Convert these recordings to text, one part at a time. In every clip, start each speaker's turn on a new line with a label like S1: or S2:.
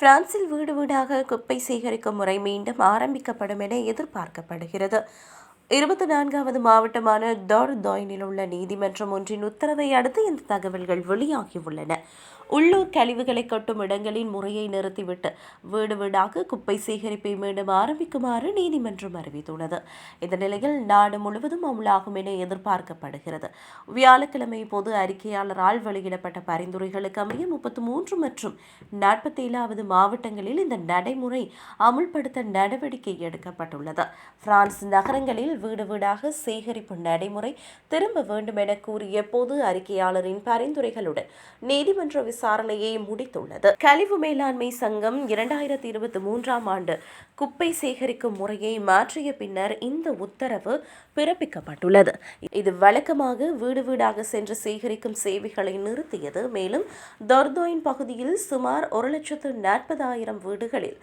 S1: பிரான்சில் வீடு வீடாக குப்பை சேகரிக்கும் முறை மீண்டும் ஆரம்பிக்கப்படும் என எதிர்பார்க்கப்படுகிறது. இருபத்தி நான்காவது மாவட்டமான தார்தாயினில் உள்ள நீதிமன்றம் ஒன்றின் உத்தரவை அடுத்து இந்த தகவல்கள் வெளியாகியுள்ளன. உள்ளூர் கழிவுகளை கொட்டும் இடங்களின் முறையை நிறுத்திவிட்டு வீடு வீடாக குப்பை சேகரிப்பை மீண்டும் ஆரம்பிக்குமாறு நீதிமன்றம் அறிவித்துள்ளது. இந்த நிலையில் நாடு முழுவதும் அமலாகும் என எதிர்பார்க்கப்படுகிறது. வியாழக்கிழமை பொது அறிக்கையாளரால் வெளியிடப்பட்ட பரிந்துரைகளுக்கு அமைய முப்பத்தி மூன்று மற்றும் நாற்பத்தி ஏழாவது மாவட்டங்களில் இந்த நடைமுறை அமுல்படுத்த நடவடிக்கை எடுக்கப்பட்டுள்ளது. பிரான்ஸ் நகரங்களில் வீடு வீடாக சேகரிப்பு நடைமுறை திரும்ப வேண்டும் என கூறிய பொது அறிக்கையாளரின் பரிந்துரைகளுடன் நீதிமன்ற விசாரணையை முடித்துள்ளது. கழிவு மேலாண்மை சங்கம் இரண்டாயிரத்தி இருபத்தி மூன்றாம் ஆண்டு குப்பை சேகரிக்கும் முறையை மாற்றிய பின்னர் இந்த உத்தரவு பிறப்பிக்கப்பட்டுள்ளது. இது வழக்கமாக வீடு வீடாக சென்று சேகரிக்கும் சேவைகளை நிறுத்தியது. மேலும் தர்தோயின் பகுதியில் சுமார் ஒரு லட்சத்து நாற்பதாயிரம் வீடுகளில்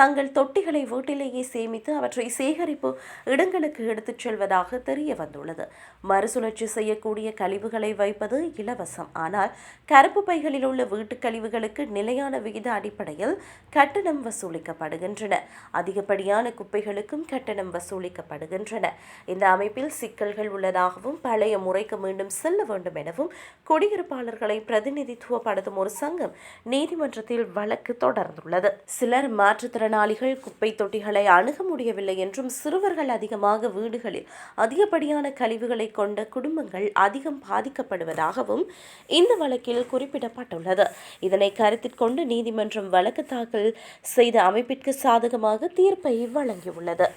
S1: தங்கள் தொட்டிகளை வீட்டிலேயே சேமித்து அவற்றை சேகரிப்பு இடங்களுக்கு எடுத்துச் செல்வதாக தெரிய வந்துள்ளது. மறுசுழற்சி செய்யக்கூடிய கழிவுகளை வைப்பது இலவசம். ஆனால் கருப்பு பைகளில் உள்ள வீட்டுக் கழிவுகளுக்கு நிலையான விகித அடிப்படையில் கட்டணம் வசூலிக்கப்படுகின்றன. அதிகப்படியான குப்பைகளுக்கும் கட்டணம் வசூலிக்கப்படுகின்றன. இந்த அமைப்பில் சிக்கல்கள் உள்ளதாகவும் பழைய முறைக்கு மீண்டும் செல்ல வேண்டும் எனவும் குடியிருப்பாளர்களை பிரதிநிதித்துவப்படுத்தும் ஒரு சங்கம் நீதிமன்றத்தில் வழக்கு தொடர்ந்துள்ளது. சிலர் மாற்றுத்திறன் மாற்றுத்திறனாளிகள் குப்பை தொட்டிகளை அணுக முடியவில்லை என்றும் சிறுவர்கள் அதிகமாக வீடுகளில் அதிகப்படியான கழிவுகளை கொண்ட குடும்பங்கள் அதிகம் பாதிக்கப்படுவதாகவும் இந்த வழக்கில் குறிப்பிடப்பட்டுள்ளது. இதனை கருத்தில் கொண்டு நீதிமன்றம் வழக்கு தாக்கல் செய்த அமைப்பிற்கு சாதகமாக தீர்ப்பை வழங்கியுள்ளது.